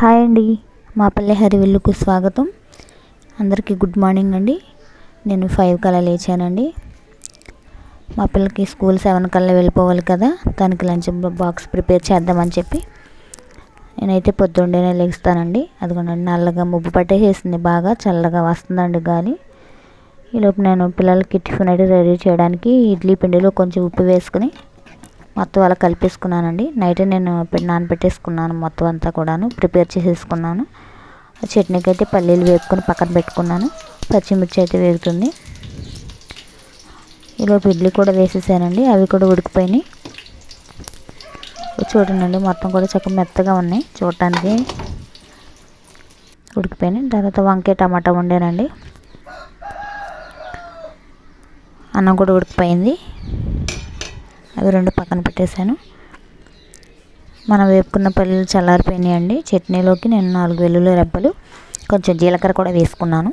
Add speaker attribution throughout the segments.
Speaker 1: Hi అండి మా పల్లె హరివిల్లుకు స్వాగతం. అందరికీ గుడ్ మార్నింగ్ అండి. నేను ఫైవ్ కల్లా లేచానండి. మా పిల్లకి స్కూల్ సెవెన్ కల్లా వెళ్ళిపోవాలి కదా దానికి లంచ్ బాక్స్ ప్రిపేర్ చేద్దామని చెప్పి. నేనైతే పొద్దున్నే లేస్తానండి. అదిగోండి నల్లగా ముబ్బు పట్టేసేసింది బాగా చల్లగా వస్తుందండి గాలి. ఈలోపు నేను పిల్లలకి టిఫిన్ అయితే రెడీ చేయడానికి ఇడ్లీ పిండిలో కొంచెం ఉప్పు వేసుకుని మొత్తం అలా కలిపేసుకున్నానండి. నైట్ నేను నానబెట్టేసుకున్నాను మొత్తం అంతా కూడాను. ప్రిపేర్ చేసేసుకున్నాను. చట్నీకి అయితే పల్లీలు వేపుకొని పక్కన పెట్టుకున్నాను. పచ్చిమిర్చి అయితే వేగుతుంది. ఈలోపు ఇడ్లీ కూడా వేసేసానండి. అవి కూడా ఉడికిపోయినాయి. చూడండి మొత్తం కూడా చక్కగా మెత్తగా ఉన్నాయి. చూడటానికి ఉడికిపోయినాయి. తర్వాత వంకాయ టమాటా వండానండి. అన్నం కూడా ఉడికిపోయింది. అవి రెండు పక్కన పెట్టేశాను. మనం వేపుకున్న పల్లీలు చల్లారిపోయినాయండి. చట్నీలోకి నేను నాలుగు వెల్లుల్లి రెబ్బలు కొంచెం జీలకర్ర కూడా వేసుకున్నాను.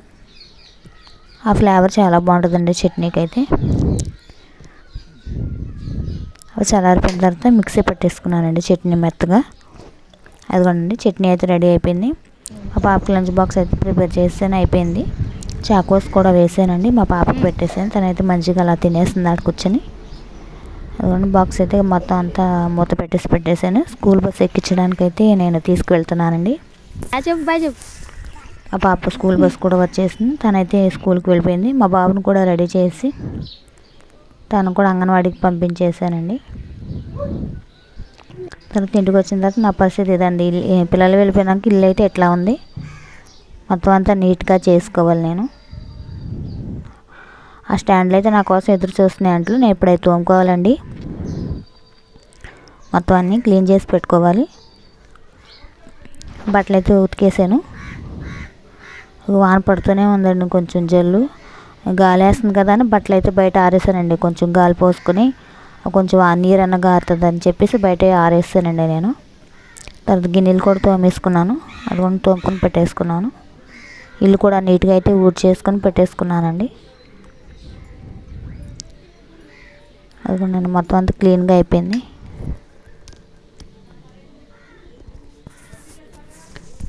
Speaker 1: ఆ ఫ్లేవర్ చాలా బాగుంటుందండి చట్నీకి అయితే అవి చల్లారిపోయిన తర్వాత మిక్సీ పట్టేసుకున్నానండి చట్నీ మెత్తగా. అదిగోండి చట్నీ అయితే రెడీ అయిపోయింది. మా పాపకి లంచ్ బాక్స్ అయితే ప్రిపేర్ చేస్తేనే అయిపోయింది. చాకోస్ కూడా వేసానండి మా పాపకి పెట్టేసాను. తనైతే మంచిగా అలా తినేస్తుంది ఆడ కూర్చొని. అదిగోండి బాక్స్ అయితే మొత్తం అంతా మూత పెట్టేసి పెట్టేశాను. స్కూల్ బస్ ఎక్కించడానికి అయితే నేను తీసుకువెళ్తున్నానండి. మా పాప స్కూల్ బస్ కూడా వచ్చేసింది. తనైతే స్కూల్కి వెళ్ళిపోయింది. మా బాబుని కూడా రెడీ చేసి తను కూడా అంగన్వాడీకి పంపించేశానండి. తర్వాత ఇంటికి వచ్చిన తర్వాత నా పరిస్థితి ఇదండి. పిల్లలు వెళ్ళిపోయినాక ఇల్లు అయితే ఎట్లా ఉంది? మొత్తం అంతా నీట్గా చేసుకోవాలి నేను. ఆ స్టాండ్లు అయితే నా కోసం ఎదురు చూస్తున్నాయి అంట్లు నేను ఇప్పుడైతే తోముకోవాలండి మొత్తం అన్నీ క్లీన్ చేసి పెట్టుకోవాలి. బట్టలు అయితే ఉతికేసాను. వాన పడుతూనే ఉందండి కొంచెం జల్లు. గాలి వేస్తుంది కదా అని బట్టలు అయితే బయట ఆరేసానండి కొంచెం గాలి పోసుకొని కొంచెం ఆ అన్న గారుతుంది అని చెప్పేసి బయట ఆరేసానండి నేను. తర్వాత గిన్నెలు కూడా తోమేసుకున్నాను అది కూడా తోముకొని పెట్టేసుకున్నాను. ఇల్లు కూడా నీట్గా అయితే ఊడ్ చేసుకొని పెట్టేసుకున్నానండి. అది మొత్తం అంతా క్లీన్గా అయిపోయింది.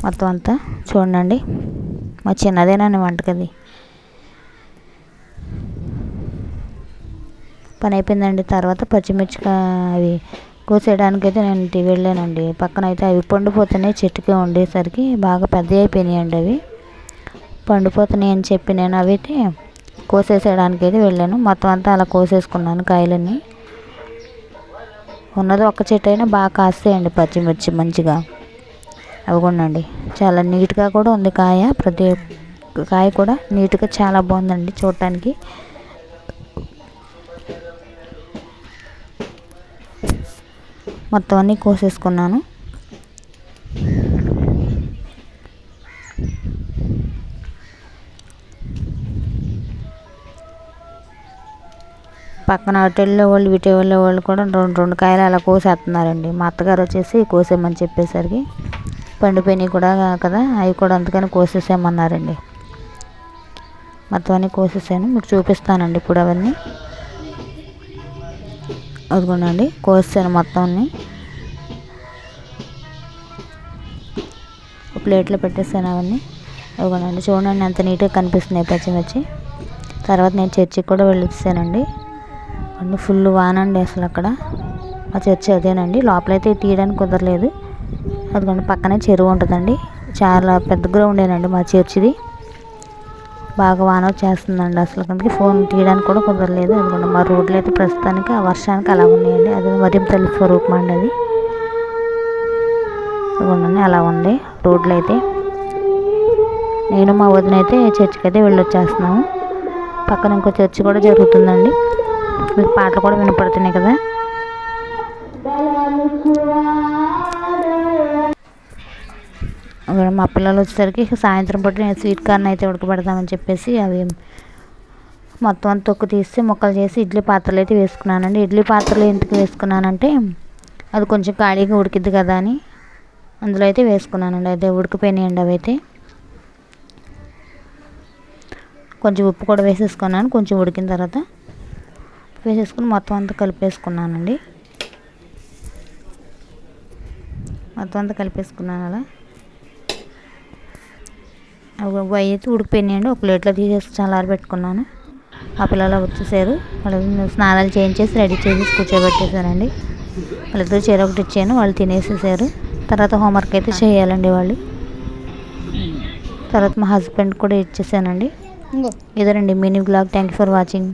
Speaker 1: మొత్తం అంతా చూడండి. మా చిన్నదేనండి వంటకది? పని అయిపోయిందండి. తర్వాత పచ్చిమిర్చి అవి కోసేయడానికి అయితే నేను ఇంటికి వెళ్ళానండి. పక్కన అయితే అవి పండిపోతున్నాయి. చెట్టుకే ఉండేసరికి బాగా పెద్ద అయిపోయినాయండి అవి. పండిపోతున్నాయి అని చెప్పి నేను అవి అయితే కోసేసేయడానికి అయితే వెళ్ళాను. మొత్తం అంతా అలా కోసేసుకున్నాను కాయలన్నీ. ఉన్నది ఒక్క చెట్టు అయినా బాగా కాస్తాయండి పచ్చిమిర్చి మంచిగా. అవి కూడా అండి చాలా నీట్గా కూడా ఉంది కాయ. ప్రతి కాయ కూడా నీట్గా చాలా బాగుందండి చూడటానికి. మొత్తం అన్నీ కోసేసుకున్నాను. పక్కన అటు వాళ్ళు ఇటు వెళ్ళే వాళ్ళు కూడా రెండు రెండు కాయలు అలా కోసేస్తున్నారండి. మా అత్తగారు వచ్చేసి కోసేయమని చెప్పేసరికి పండిపోయినాయి కూడా కదా అవి కూడా అందుకని కోసేసేయమన్నారండి. మొత్తం అన్నీ కోసేసాను మీకు చూపిస్తానండి ఇప్పుడు అవన్నీ. అదిగోనండి కోసాను మొత్తం అన్నీ ప్లేట్లో పెట్టేసాను అవన్నీ. అదిగోనండి చూడండి ఎంత నీట్గా కనిపిస్తున్నాయి పచ్చిమిర్చి. తర్వాత నేను చర్చికి కూడా వెళ్ళొచ్చానండి అన్ని ఫుల్ వాన అండి అసలు అక్కడ ఆ చర్చి అదేనండి. లోపలైతే తీయడానికి కుదరలేదు. అదిగోండి పక్కనే చెరువు ఉంటుందండి. చాలా పెద్ద గ్రౌండేనండి మా చర్చిది. బాగా వాన వచ్చేస్తుందండి అసలు. కనుక ఫోన్ తీయడానికి కూడా కుదరలేదు. అదిగోండి మా రోడ్లు అయితే ప్రస్తుతానికి ఆ వర్షానికి అలా ఉన్నాయండి. అది మరియం తల్లి స్వరూపం అండి అది. అదిగోండి అలా ఉంది రోడ్లు అయితే నేను మా వదిన అయితే చర్చికి అయితే వెళ్ళొచ్చేస్తున్నాము. పక్కన ఇంకో చర్చి కూడా జరుగుతుందండి. మీకు పాటలు కూడా వినపడుతున్నాయి కదా? మా పిల్లలు వచ్చేసరికి సాయంత్రం పూట నేను స్వీట్ కార్న్ అయితే ఉడకబెడదామని చెప్పేసి అవి మొత్తం అంత తొక్కు తీసి ముక్కలు చేసి ఇడ్లీ పాత్రలు అయితే వేసుకున్నానండి. ఇడ్లీ పాత్రలు ఎందుకు వేసుకున్నానంటే అది కొంచెం ఖాళీగా ఉడికిద్ది కదా అని అందులో అయితే వేసుకున్నానండి. అయితే ఉడికిపోయినాయండి అవి అయితే కొంచెం ఉప్పు కూడా వేసేసుకున్నాను. కొంచెం ఉడికిన తర్వాత వేసేసుకుని మొత్తం అంతా కలిపేసుకున్నానండి. మొత్తం అంతా కలిపేసుకున్నాను అలా. అవి అయితే ఉడికిపోయినాయండి. ఒక ప్లేట్లో తీసేసి చల్లారి పెట్టుకున్నాను. ఆ పిల్లలు వచ్చేసారు. వాళ్ళు స్నానాలు చేయించేసి రెడీ చేసి కూర్చోబెట్టేశానండి వాళ్ళిద్దరు చీర ఒకటి ఇచ్చాను. వాళ్ళు తినేసేసారు. తర్వాత హోంవర్క్ అయితే చేయాలండి వాళ్ళు. తర్వాత మా హస్బెండ్ కూడా ఇచ్చేసానండి. ఇదేనండి mini blog. Thank you for watching.